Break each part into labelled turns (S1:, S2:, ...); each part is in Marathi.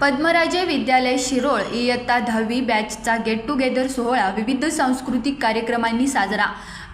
S1: पद्मराजे विद्यालय शिरोळ इयत्ता दहावी बॅचचा गेट टुगेदर सोहळा विविध सांस्कृतिक कार्यक्रमांनी साजरा.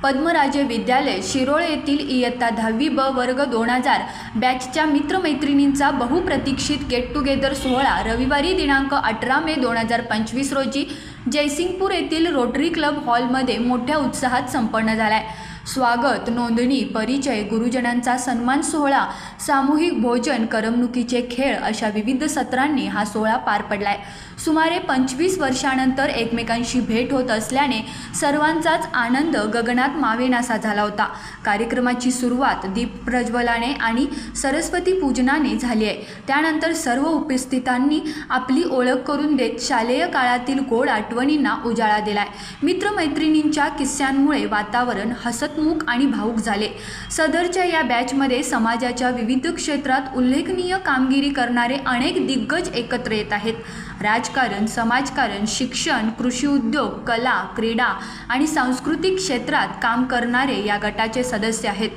S1: पद्मराजे विद्यालय शिरोळ येथील इयत्ता दहावी ब वर्ग दोन हजार बॅचच्या मित्रमैत्रिणींचा बहुप्रतीक्षित गेट टुगेदर सोहळा रविवारी दिनांक अठरा मे दोन हजार पंचवीस रोजी जयसिंगपूर येथील रोटरी क्लब हॉलमध्ये मोठ्या उत्साहात संपन्न झाला आहे स्वागत नोंदणी परिचय गुरुजनांचा सन्मान सोहळा सामूहिक भोजन करमणुकीचे खेळ अशा विविध सत्रांनी हा सोहळा पार पडलाय. सुमारे पंचवीस वर्षानंतर एकमेकांशी भेट होत असल्याने सर्वांचाच आनंद गगनात मावेनासा झाला होता. कार्यक्रमाची सुरुवात दीप प्रज्वलाने आणि सरस्वती पूजनाने झाली आहे. त्यानंतर सर्व उपस्थितांनी आपली ओळख करून देत शालेय काळातील गोड आठवणींना उजाळा दिलाय. मित्रमैत्रिणींच्या किस्स्यांमुळे वातावरण हसत हसतमुख आणि भाऊक झाले. सदरच्या या बॅचमध्ये समाजाच्या विविध क्षेत्रात उल्लेखनीय कामगिरी करणारे अनेक दिग्गज एकत्र येत आहेत. राजकारण समाजकारण शिक्षण कृषी उद्योग कला क्रीडा आणि सांस्कृतिक क्षेत्रात काम करणारे या गटाचे सदस्य आहेत.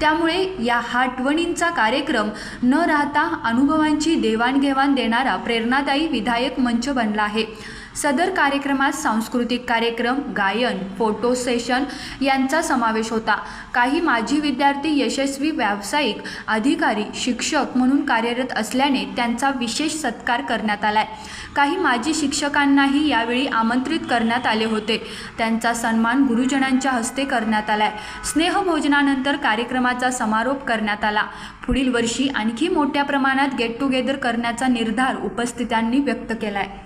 S1: त्यामुळे या हाटवणींचा कार्यक्रम न राहता अनुभवांची देवाणघेवाण देणारा प्रेरणादायी विधायक मंच बनला आहे. सदर कार्यक्रमात सांस्कृतिक कार्यक्रम गायन फोटो सेशन यांचा समावेश होता. काही माजी विद्यार्थी यशस्वी व्यावसायिक अधिकारी शिक्षक म्हणून कार्यरत असल्याने त्यांचा विशेष सत्कार करण्यात आलाय. काही माजी शिक्षकांनाही यावेळी आमंत्रित करण्यात आले होते. त्यांचा सन्मान गुरुजनांच्या हस्ते करण्यात आलाय. स्नेहभोजनानंतर कार्यक्रमाचा समारोप करण्यात आला. पुढील वर्षी आणखी मोठ्या प्रमाणात गेट टुगेदर करण्याचा निर्धार उपस्थितांनी व्यक्त केला आहे